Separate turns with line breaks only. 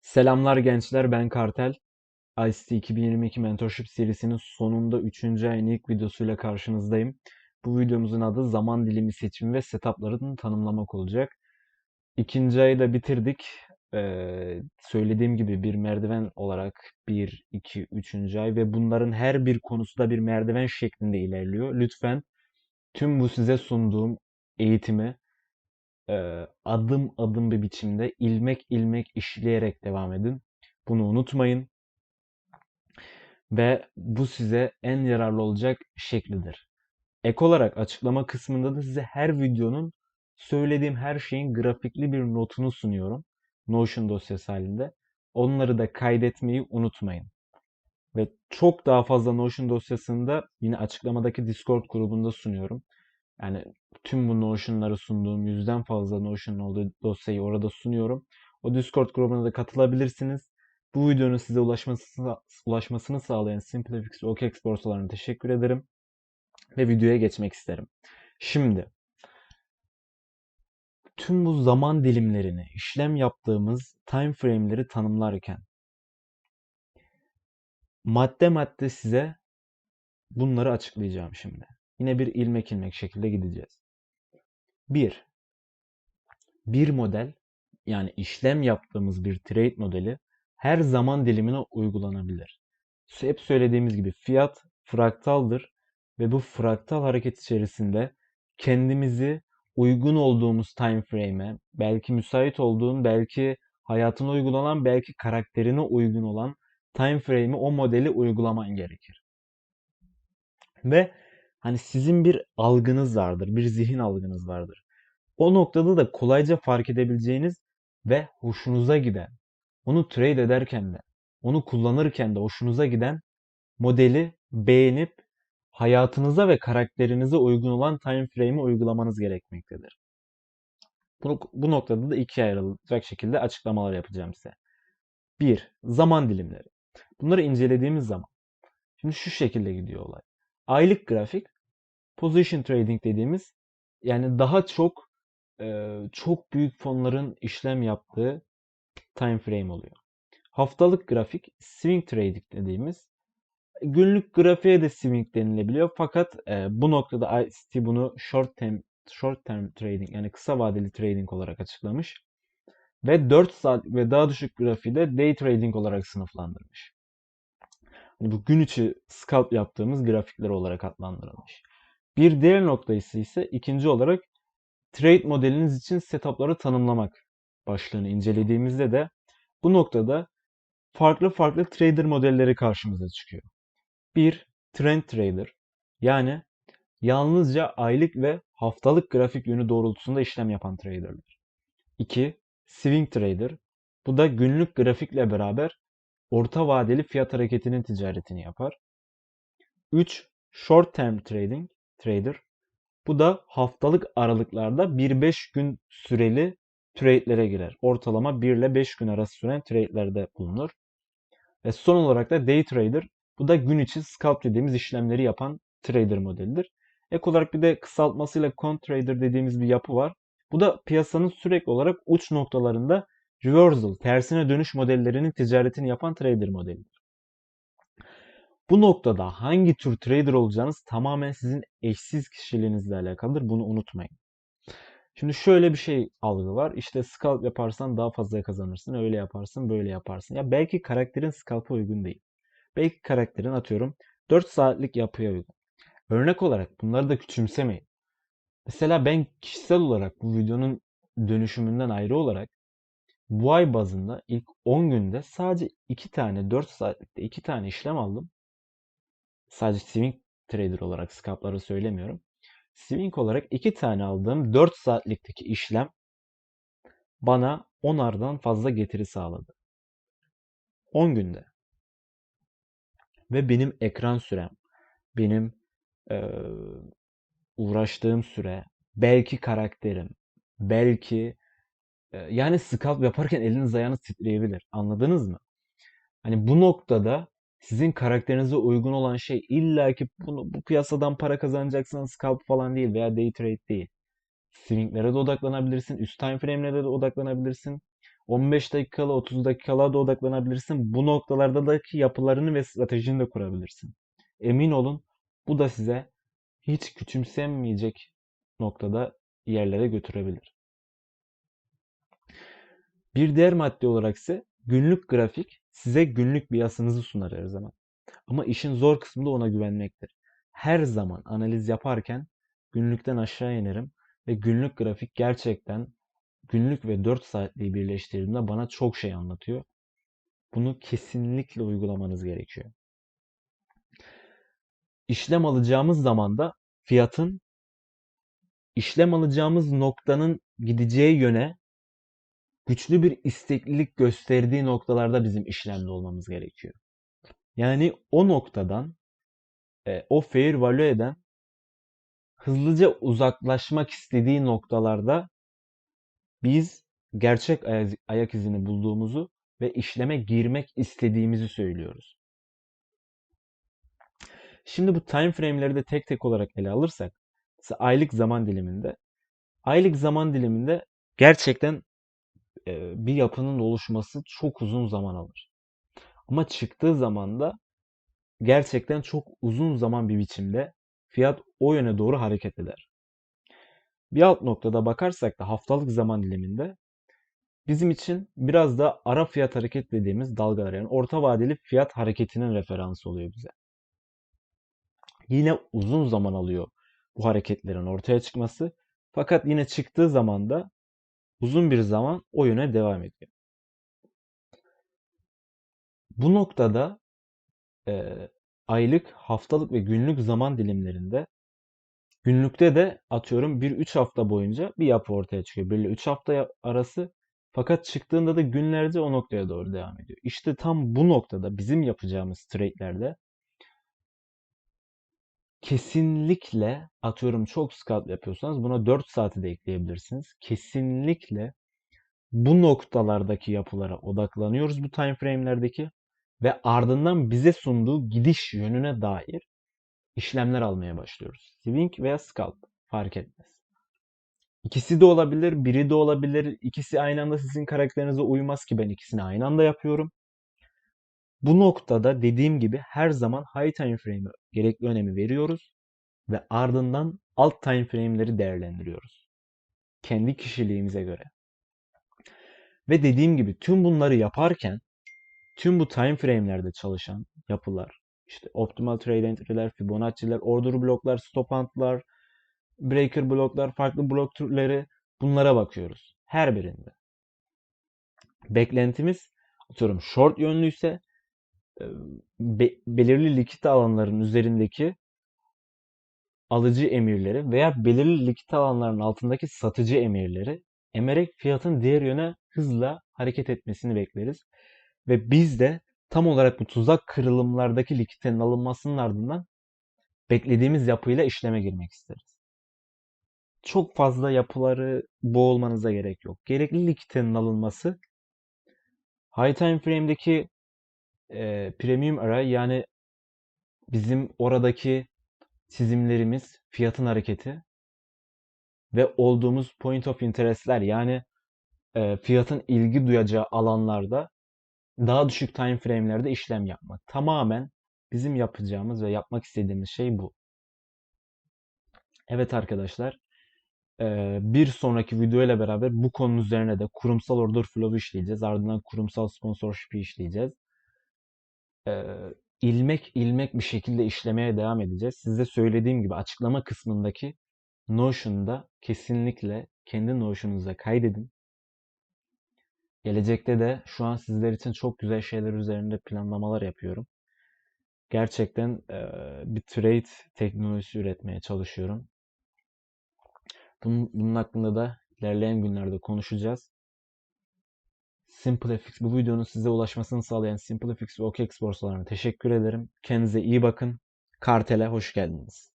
Selamlar gençler, ben Kartel. ICT 2022 Mentorship serisinin sonunda 3. ayın ilk videosuyla karşınızdayım. Bu videomuzun adı zaman dilimi seçimi ve setuplarını tanımlamak olacak. İkinci ayı da bitirdik. Ee, söylediğim gibi bir merdiven olarak 1, 2, 3. ay ve bunların her bir konusu da bir merdiven şeklinde ilerliyor. Lütfen tüm bu size sunduğum eğitimi adım adım bir biçimde ilmek ilmek işleyerek devam edin. Bunu unutmayın. Ve bu size en yararlı olacak şeklidir. Ek olarak açıklama kısmında da size her videonun söylediğim her şeyin grafikli bir notunu sunuyorum. Notion dosyası halinde. Onları da kaydetmeyi unutmayın. Ve çok daha fazla Notion dosyasını da yine açıklamadaki Discord grubunda sunuyorum. Yani tüm bu Notion'ları sunduğum yüzden fazla Notion'un olduğu dosyayı orada sunuyorum. O Discord grubuna da katılabilirsiniz. Bu videonun size ulaşmasını, ulaşmasını sağlayan Simplifix OKEX borsalarına teşekkür ederim. Ve videoya geçmek isterim. Şimdi tüm bu zaman dilimlerini, işlem yaptığımız time frame'leri tanımlarken madde madde size bunları açıklayacağım şimdi. Yine bir ilmek ilmek şekilde gideceğiz. 1. Bir model yani işlem yaptığımız bir trade modeli her zaman dilimine uygulanabilir. Hep söylediğimiz gibi fiyat fraktaldır ve bu fraktal hareket içerisinde kendimizi uygun olduğumuz time frame'e, belki müsait olduğun, belki hayatına uygulanan, belki karakterine uygun olan time frame'i o modeli uygulaman gerekir. Ve hani sizin bir algınız vardır, bir zihin algınız vardır. O noktada da kolayca fark edebileceğiniz ve hoşunuza giden, onu trade ederken de, onu kullanırken de hoşunuza giden modeli beğenip hayatınıza ve karakterinize uygun olan time frame'i uygulamanız gerekmektedir. Bu, bu noktada da ikiye ayrılacak şekilde açıklamalar yapacağım size. 1. Zaman dilimleri. Bunları incelediğimiz zaman şimdi şu şekilde gidiyor olay. Aylık grafik position trading dediğimiz yani daha çok e, çok büyük fonların işlem yaptığı time frame oluyor. Haftalık grafik swing trading dediğimiz günlük grafiğe de swing denilebiliyor fakat e, bu noktada ICT bunu short term short term trading yani kısa vadeli trading olarak açıklamış ve 4 saat ve daha düşük grafiği de day trading olarak sınıflandırmış. Yani bu gün içi scalp yaptığımız grafikler olarak adlandırılmış. Bir diğer noktası ise ikinci olarak trade modeliniz için setupları tanımlamak başlığını incelediğimizde de bu noktada farklı farklı trader modelleri karşımıza çıkıyor. Bir, trend trader yani yalnızca aylık ve haftalık grafik yönü doğrultusunda işlem yapan traderler. 2. Swing trader. Bu da günlük grafikle beraber orta vadeli fiyat hareketinin ticaretini yapar. 3. Short term trading trader. Bu da haftalık aralıklarda 1-5 gün süreli trade'lere girer. Ortalama 1 ile 5 gün arası süren trade'lerde bulunur. Ve son olarak da day trader. Bu da gün içi scalp dediğimiz işlemleri yapan trader modelidir. Ek olarak bir de kısaltmasıyla con trader dediğimiz bir yapı var. Bu da piyasanın sürekli olarak uç noktalarında reversal, tersine dönüş modellerinin ticaretini yapan trader modelidir. Bu noktada hangi tür trader olacağınız tamamen sizin eşsiz kişiliğinizle alakalıdır. Bunu unutmayın. Şimdi şöyle bir şey algı var. İşte scalp yaparsan daha fazla kazanırsın. Öyle yaparsın, böyle yaparsın. Ya belki karakterin scalp'a uygun değil. Belki karakterin atıyorum 4 saatlik yapıya uygun. Örnek olarak bunları da küçümsemeyin. Mesela ben kişisel olarak bu videonun dönüşümünden ayrı olarak bu ay bazında ilk 10 günde sadece 2 tane 4 saatlikte 2 tane işlem aldım. Sadece swing trader olarak scalp'ları söylemiyorum. Swing olarak 2 tane aldığım 4 saatlikteki işlem bana 10'ardan fazla getiri sağladı. 10 günde. Ve benim ekran sürem, benim e, uğraştığım süre, belki karakterim, belki e, yani scalp yaparken eliniz ayağınız titreyebilir. Anladınız mı? Hani bu noktada sizin karakterinize uygun olan şey illa ki bunu, bu piyasadan para kazanacaksınız scalp falan değil veya day trade değil. Swinglere de odaklanabilirsin. Üst time frame'lere de odaklanabilirsin. 15 dakikalı 30 dakikalığa da odaklanabilirsin. Bu noktalardaki yapılarını ve stratejini de kurabilirsin. Emin olun bu da size hiç küçümsenmeyecek noktada yerlere götürebilir. Bir diğer madde olarak ise günlük grafik size günlük bir yasınızı sunar her zaman. Ama işin zor kısmı da ona güvenmektir. Her zaman analiz yaparken günlükten aşağı inerim ve günlük grafik gerçekten günlük ve 4 saatliği birleştirdiğimde bana çok şey anlatıyor. Bunu kesinlikle uygulamanız gerekiyor. İşlem alacağımız zaman da fiyatın işlem alacağımız noktanın gideceği yöne güçlü bir isteklilik gösterdiği noktalarda bizim işlemde olmamız gerekiyor. Yani o noktadan e, o fair value'den hızlıca uzaklaşmak istediği noktalarda biz gerçek ayak, izini bulduğumuzu ve işleme girmek istediğimizi söylüyoruz. Şimdi bu time frame'leri de tek tek olarak ele alırsak, aylık zaman diliminde, aylık zaman diliminde gerçekten bir yapının oluşması çok uzun zaman alır. Ama çıktığı zaman da gerçekten çok uzun zaman bir biçimde fiyat o yöne doğru hareket eder. Bir alt noktada bakarsak da haftalık zaman diliminde bizim için biraz da ara fiyat hareket dediğimiz dalgalar yani orta vadeli fiyat hareketinin referansı oluyor bize. Yine uzun zaman alıyor bu hareketlerin ortaya çıkması. Fakat yine çıktığı zaman da uzun bir zaman o yöne devam ediyor. Bu noktada e, aylık, haftalık ve günlük zaman dilimlerinde günlükte de atıyorum bir 3 hafta boyunca bir yapı ortaya çıkıyor. Böyle 3 hafta arası fakat çıktığında da günlerce o noktaya doğru devam ediyor. İşte tam bu noktada bizim yapacağımız trade'lerde kesinlikle atıyorum çok scalp yapıyorsanız buna 4 saati de ekleyebilirsiniz. Kesinlikle bu noktalardaki yapılara odaklanıyoruz bu time frame'lerdeki ve ardından bize sunduğu gidiş yönüne dair işlemler almaya başlıyoruz. Swing veya scalp fark etmez. İkisi de olabilir, biri de olabilir. İkisi aynı anda sizin karakterinize uymaz ki ben ikisini aynı anda yapıyorum. Bu noktada dediğim gibi her zaman high time frame'e gerekli önemi veriyoruz ve ardından alt time frame'leri değerlendiriyoruz. Kendi kişiliğimize göre. Ve dediğim gibi tüm bunları yaparken tüm bu time frame'lerde çalışan yapılar, işte optimal trade entry'ler, Fibonacci'ler, order bloklar, stop hunt'lar, breaker bloklar, farklı blok türleri bunlara bakıyoruz. Her birinde. Beklentimiz atıyorum short yönlüyse be, belirli likit alanların üzerindeki alıcı emirleri veya belirli likit alanların altındaki satıcı emirleri emerek fiyatın diğer yöne hızla hareket etmesini bekleriz. Ve biz de tam olarak bu tuzak kırılımlardaki likitenin alınmasının ardından beklediğimiz yapıyla işleme girmek isteriz. Çok fazla yapıları boğulmanıza gerek yok. Gerekli likitenin alınması high time frame'deki e, premium array yani bizim oradaki çizimlerimiz, fiyatın hareketi ve olduğumuz point of interest'ler yani e, fiyatın ilgi duyacağı alanlarda daha düşük time frame'lerde işlem yapmak. Tamamen bizim yapacağımız ve yapmak istediğimiz şey bu. Evet arkadaşlar, bir sonraki video ile beraber bu konunun üzerine de kurumsal order flow'u işleyeceğiz. Ardından kurumsal sponsorship'i işleyeceğiz e, ilmek ilmek bir şekilde işlemeye devam edeceğiz. Size söylediğim gibi açıklama kısmındaki Notion'da kesinlikle kendi Notion'unuza kaydedin. Gelecekte de şu an sizler için çok güzel şeyler üzerinde planlamalar yapıyorum. Gerçekten e, bir trade teknolojisi üretmeye çalışıyorum. Bunun, bunun hakkında da ilerleyen günlerde konuşacağız. SimpleFX bu videonun size ulaşmasını sağlayan SimpleFX ve OKEx borsalarına teşekkür ederim. Kendinize iyi bakın. Kartel'e hoş geldiniz.